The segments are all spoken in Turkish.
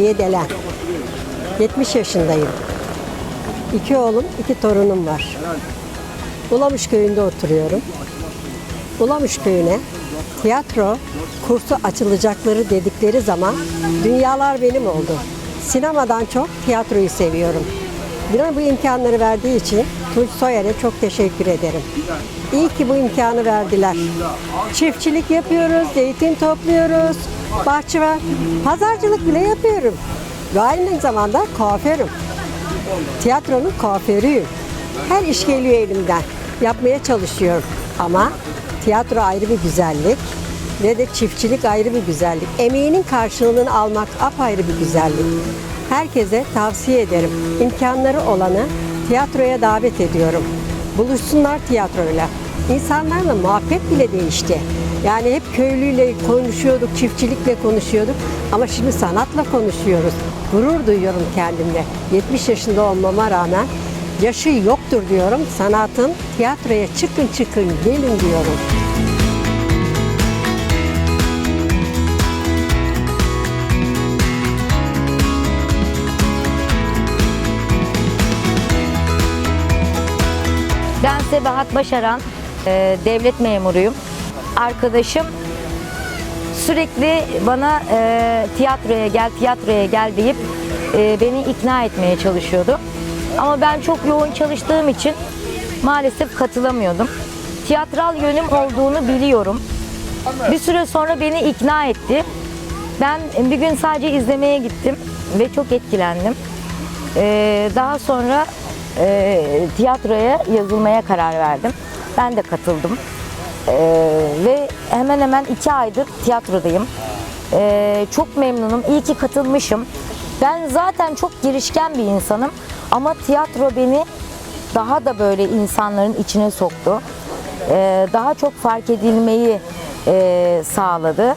Huriye Delen. 70 yaşındayım. İki oğlum, iki torunum var. Ulamış köyünde oturuyorum. Ulamış köyüne tiyatro kursu açılacakları dedikleri zaman dünyalar benim oldu. Sinemadan çok tiyatroyu seviyorum. Bana bu imkanları verdiği için Tunç Soyer'e çok teşekkür ederim. İyi ki bu imkanı verdiler. Çiftçilik yapıyoruz, zeytin topluyoruz, bahçıvan, pazarcılık bile yapıyorum. Ve aynı zamanda kuaförüm. Tiyatronun kuaförüyüm. Her iş geliyor elimden. Yapmaya çalışıyorum. Ama tiyatro ayrı bir güzellik ve de çiftçilik ayrı bir güzellik. Emeğinin karşılığını almak apayrı bir güzellik. Herkese tavsiye ederim. İmkanları olanı tiyatroya davet ediyorum. Buluşsunlar tiyatroyla. İnsanlarla muhabbet bile değişti. Yani hep köylüyle konuşuyorduk, çiftçilikle konuşuyorduk ama şimdi sanatla konuşuyoruz. Gurur duyuyorum kendimle. 70 yaşında olmama rağmen yaşı yoktur diyorum. Sanatın tiyatroya çıkın çıkın gelin diyorum. Ben Sebahat Başaran, e, devlet memuruyum. Arkadaşım sürekli bana e, tiyatroya gel, tiyatroya gel deyip e, beni ikna etmeye çalışıyordu. Ama ben çok yoğun çalıştığım için maalesef katılamıyordum. Tiyatral yönüm olduğunu biliyorum. Bir süre sonra beni ikna etti. Ben bir gün sadece izlemeye gittim ve çok etkilendim. Ee, daha sonra e, tiyatroya yazılmaya karar verdim. Ben de katıldım. Ee, ve hemen hemen iki aydır tiyatrodayım. Ee, çok memnunum. İyi ki katılmışım. Ben zaten çok girişken bir insanım. Ama tiyatro beni daha da böyle insanların içine soktu. Ee, daha çok fark edilmeyi e, sağladı.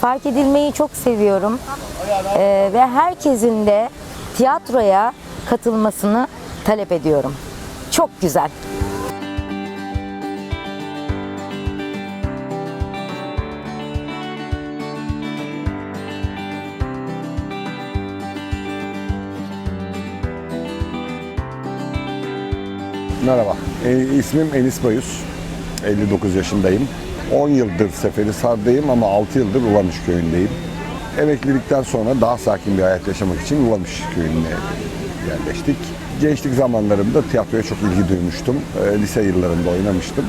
Fark edilmeyi çok seviyorum. Ee, ve herkesin de tiyatroya katılmasını talep ediyorum. Çok güzel. Merhaba, e, ismim Enis Bayus. 59 yaşındayım. 10 yıldır Seferihisar'dayım ama 6 yıldır Ulamış köyündeyim. Emeklilikten sonra daha sakin bir hayat yaşamak için Ulamış köyüne yerleştik. Gençlik zamanlarımda tiyatroya çok ilgi duymuştum. E, lise yıllarında oynamıştım.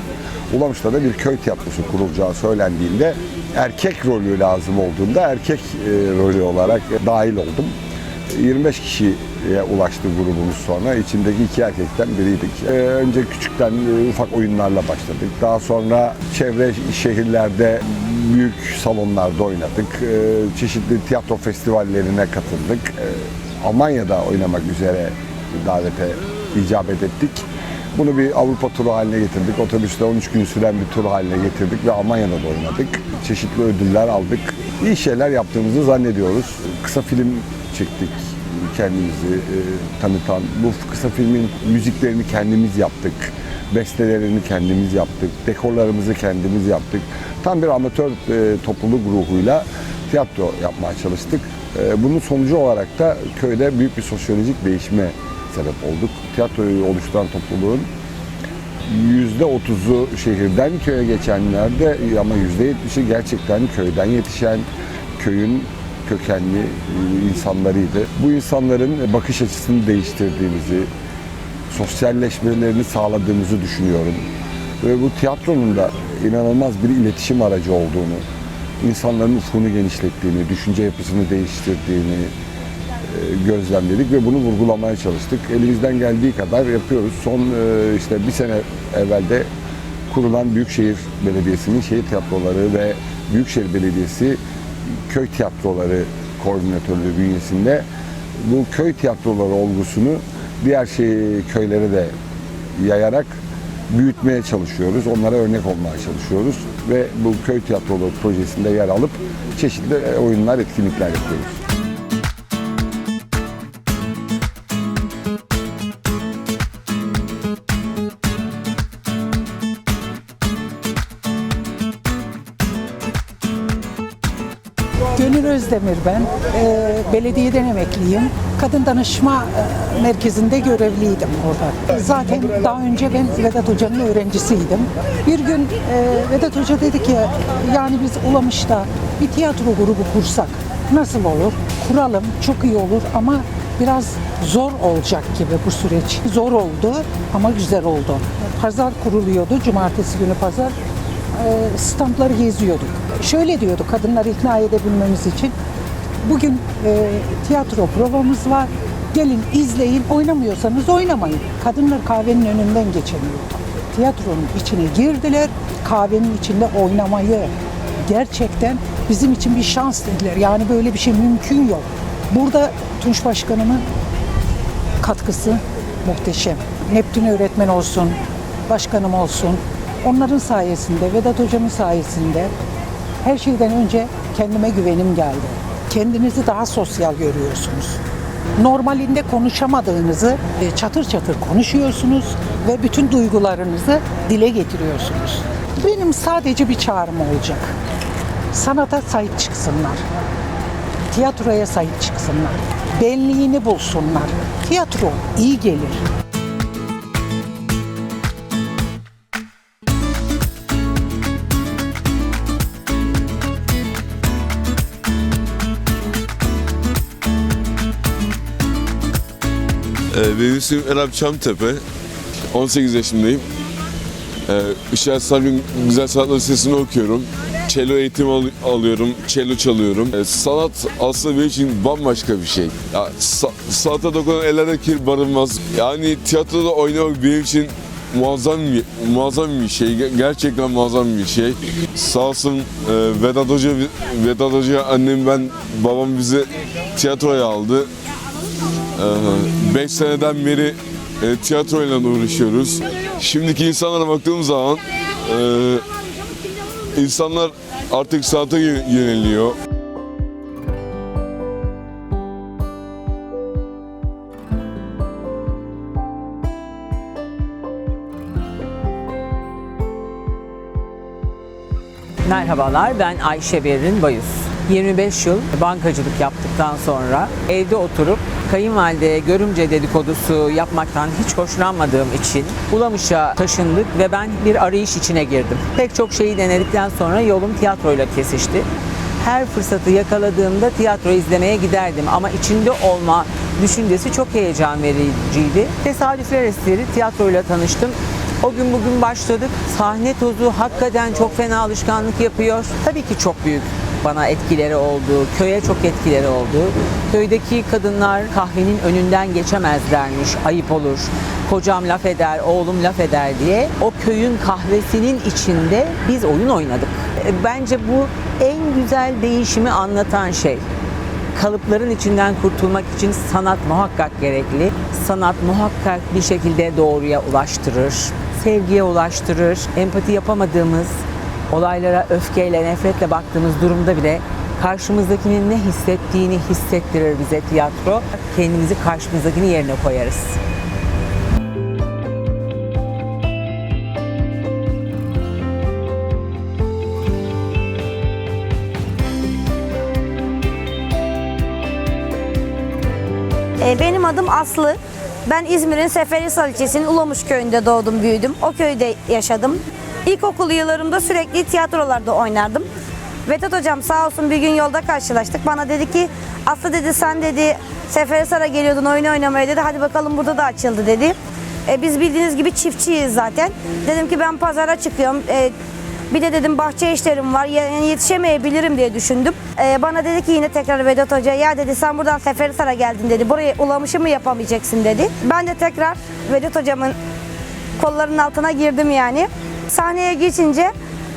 Ulamış'ta da bir köy tiyatrosu kurulacağı söylendiğinde erkek rolü lazım olduğunda erkek e, rolü olarak dahil oldum. 25 kişiye ulaştı grubumuz sonra. İçindeki iki erkekten biriydik. Ee, önce küçükten e, ufak oyunlarla başladık. Daha sonra çevre şehirlerde büyük salonlarda oynadık. Ee, çeşitli tiyatro festivallerine katıldık. Ee, Almanya'da oynamak üzere davete icabet ettik. Bunu bir Avrupa turu haline getirdik. Otobüste 13 gün süren bir tur haline getirdik ve Almanya'da da oynadık. Çeşitli ödüller aldık. İyi şeyler yaptığımızı zannediyoruz. Kısa film çektik kendimizi e, tanıtan. Bu kısa filmin müziklerini kendimiz yaptık. Bestelerini kendimiz yaptık. Dekorlarımızı kendimiz yaptık. Tam bir amatör e, topluluk ruhuyla tiyatro yapmaya çalıştık. E, bunun sonucu olarak da köyde büyük bir sosyolojik değişime sebep olduk. Tiyatroyu oluşturan topluluğun yüzde otuzu şehirden köye geçenlerde ama yüzde yetmişi gerçekten köyden yetişen, köyün kökenli e, insanlarıydı. Bu insanların bakış açısını değiştirdiğimizi, sosyalleşmelerini sağladığımızı düşünüyorum. Ve bu tiyatronun da inanılmaz bir iletişim aracı olduğunu, insanların ufkunu genişlettiğini, düşünce yapısını değiştirdiğini e, gözlemledik ve bunu vurgulamaya çalıştık. Elimizden geldiği kadar yapıyoruz. Son e, işte bir sene evvelde kurulan Büyükşehir Belediyesi'nin şehir tiyatroları ve Büyükşehir Belediyesi köy tiyatroları koordinatörlüğü bünyesinde bu köy tiyatroları olgusunu diğer şey köylere de yayarak büyütmeye çalışıyoruz. Onlara örnek olmaya çalışıyoruz ve bu köy tiyatroları projesinde yer alıp çeşitli oyunlar, etkinlikler yapıyoruz. Özdemir ben. Ee, belediyeden emekliyim. Kadın Danışma e, Merkezi'nde görevliydim orada. Zaten daha önce ben Vedat Hoca'nın öğrencisiydim. Bir gün e, Vedat Hoca dedi ki yani biz Ulamış'ta bir tiyatro grubu kursak nasıl olur? Kuralım çok iyi olur ama biraz zor olacak gibi bu süreç. Zor oldu ama güzel oldu. Pazar kuruluyordu. Cumartesi günü pazar e, standları geziyorduk. Şöyle diyorduk kadınları ikna edebilmemiz için. Bugün e, tiyatro provamız var. Gelin izleyin. Oynamıyorsanız oynamayın. Kadınlar kahvenin önünden geçemiyor. Tiyatronun içine girdiler. Kahvenin içinde oynamayı gerçekten bizim için bir şans dediler. Yani böyle bir şey mümkün yok. Burada Tunç Başkanımın katkısı muhteşem. Neptün öğretmen olsun, başkanım olsun. Onların sayesinde, Vedat hocamın sayesinde her şeyden önce kendime güvenim geldi. Kendinizi daha sosyal görüyorsunuz. Normalinde konuşamadığınızı çatır çatır konuşuyorsunuz ve bütün duygularınızı dile getiriyorsunuz. Benim sadece bir çağrım olacak. Sanata sahip çıksınlar tiyatroya sahip çıksınlar. Benliğini bulsunlar. Tiyatro iyi gelir. Benim ismim Erap Çamtepe. 18 yaşındayım. Ee, Işık Sargın Güzel Sanatlar Lisesi'ni okuyorum. Cello eğitimi al- alıyorum, cello çalıyorum. Ee, sanat aslında benim için bambaşka bir şey. Ya, sa- sanata dokunan ellerde kir barınmaz. Yani tiyatroda oynamak benim için muazzam bir, muazzam bir şey. Ger- Gerçekten muazzam bir şey. Sağ olsun e, Vedat Hoca, Vedat Hoca annem ben, babam bizi tiyatroya aldı. 5 seneden beri e, tiyatroyla uğraşıyoruz. Şimdiki insanlara baktığım zaman e, insanlar artık sanata yö- yöneliyor. Merhabalar, ben Ayşe Berrin Bayus. 25 yıl bankacılık yaptıktan sonra evde oturup kayınvalide görümce dedikodusu yapmaktan hiç hoşlanmadığım için Ulamış'a taşındık ve ben bir arayış içine girdim. Pek çok şeyi denedikten sonra yolum tiyatroyla kesişti. Her fırsatı yakaladığımda tiyatro izlemeye giderdim ama içinde olma düşüncesi çok heyecan vericiydi. Tesadüfler eseri tiyatroyla tanıştım. O gün bugün başladık. Sahne tozu hakikaten çok fena alışkanlık yapıyor. Tabii ki çok büyük bana etkileri oldu. Köye çok etkileri oldu. Köydeki kadınlar kahvenin önünden geçemezlermiş. Ayıp olur. Kocam laf eder, oğlum laf eder diye. O köyün kahvesinin içinde biz oyun oynadık. E, Bence bu en güzel değişimi anlatan şey kalıpların içinden kurtulmak için sanat muhakkak gerekli. Sanat muhakkak bir şekilde doğruya ulaştırır, sevgiye ulaştırır. Empati yapamadığımız, olaylara öfkeyle, nefretle baktığımız durumda bile karşımızdakinin ne hissettiğini hissettirir bize tiyatro. Kendimizi karşımızdakinin yerine koyarız. E, Benim adım Aslı. Ben İzmir'in Seferihisar ilçesinin Ulamış köyünde doğdum, büyüdüm. O köyde yaşadım. İlkokul yıllarımda sürekli tiyatrolarda oynardım. Vedat hocam sağ olsun bir gün yolda karşılaştık. Bana dedi ki Aslı dedi sen dedi Seferihisar'a geliyordun oyun oynamaya dedi. Hadi bakalım burada da açıldı dedi. E, biz bildiğiniz gibi çiftçiyiz zaten. Dedim ki ben pazara çıkıyorum. E, bir de dedim bahçe işlerim var yani yetişemeyebilirim diye düşündüm. Ee, bana dedi ki yine tekrar Vedat Hoca ya dedi sen buradan Seferihisar'a geldin dedi. Buraya ulamışı mı yapamayacaksın dedi. Ben de tekrar Vedat Hocamın kollarının altına girdim yani. Sahneye geçince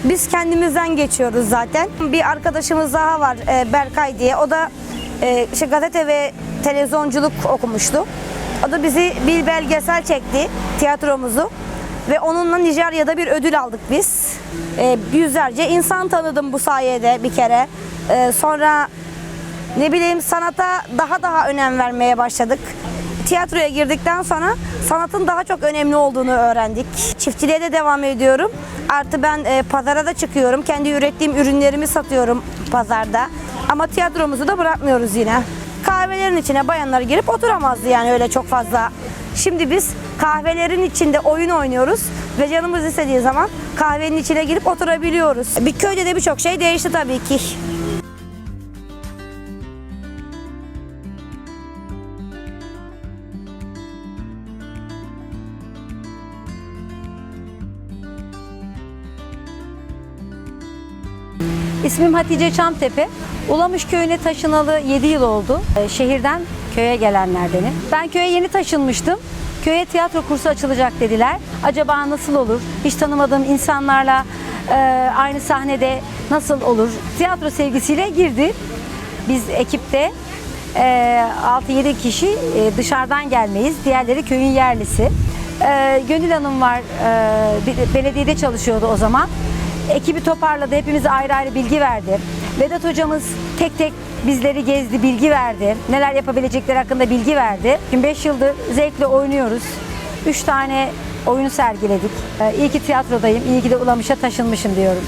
biz kendimizden geçiyoruz zaten. Bir arkadaşımız daha var e, Berkay diye. O da e, işte gazete ve televizyonculuk okumuştu. O da bizi bir belgesel çekti tiyatromuzu. Ve onunla Nijerya'da bir ödül aldık biz. Ee, yüzlerce insan tanıdım bu sayede bir kere. Ee, sonra ne bileyim sanata daha daha önem vermeye başladık. Tiyatroya girdikten sonra sanatın daha çok önemli olduğunu öğrendik. Çiftçiliğe de devam ediyorum. Artı ben e, pazara da çıkıyorum. Kendi ürettiğim ürünlerimi satıyorum pazarda. Ama tiyatromuzu da bırakmıyoruz yine. Kahvelerin içine bayanlar girip oturamazdı yani öyle çok fazla. Şimdi biz kahvelerin içinde oyun oynuyoruz ve canımız istediği zaman kahvenin içine girip oturabiliyoruz. Bir köyde de birçok şey değişti tabii ki. İsmim Hatice Çamtepe. Ulamış köyüne taşınalı 7 yıl oldu. Ee, Şehirden köye gelenlerdenim. Ben köye yeni taşınmıştım. Köye tiyatro kursu açılacak dediler. Acaba nasıl olur? Hiç tanımadığım insanlarla e, aynı sahnede nasıl olur? Tiyatro sevgisiyle girdi. Biz ekipte e, 6-7 kişi e, dışarıdan gelmeyiz. Diğerleri köyün yerlisi. E, Gönül Hanım var. e, be- belediyede çalışıyordu o zaman. Ekibi toparladı. Hepimize ayrı ayrı bilgi verdi. Vedat hocamız tek tek bizleri gezdi, bilgi verdi. Neler yapabilecekleri hakkında bilgi verdi. 25 yıldır zevkle oynuyoruz. 3 tane oyunu sergiledik. E, İyi ki tiyatrodayım, iyi ki de Ulamış'a taşınmışım diyorum.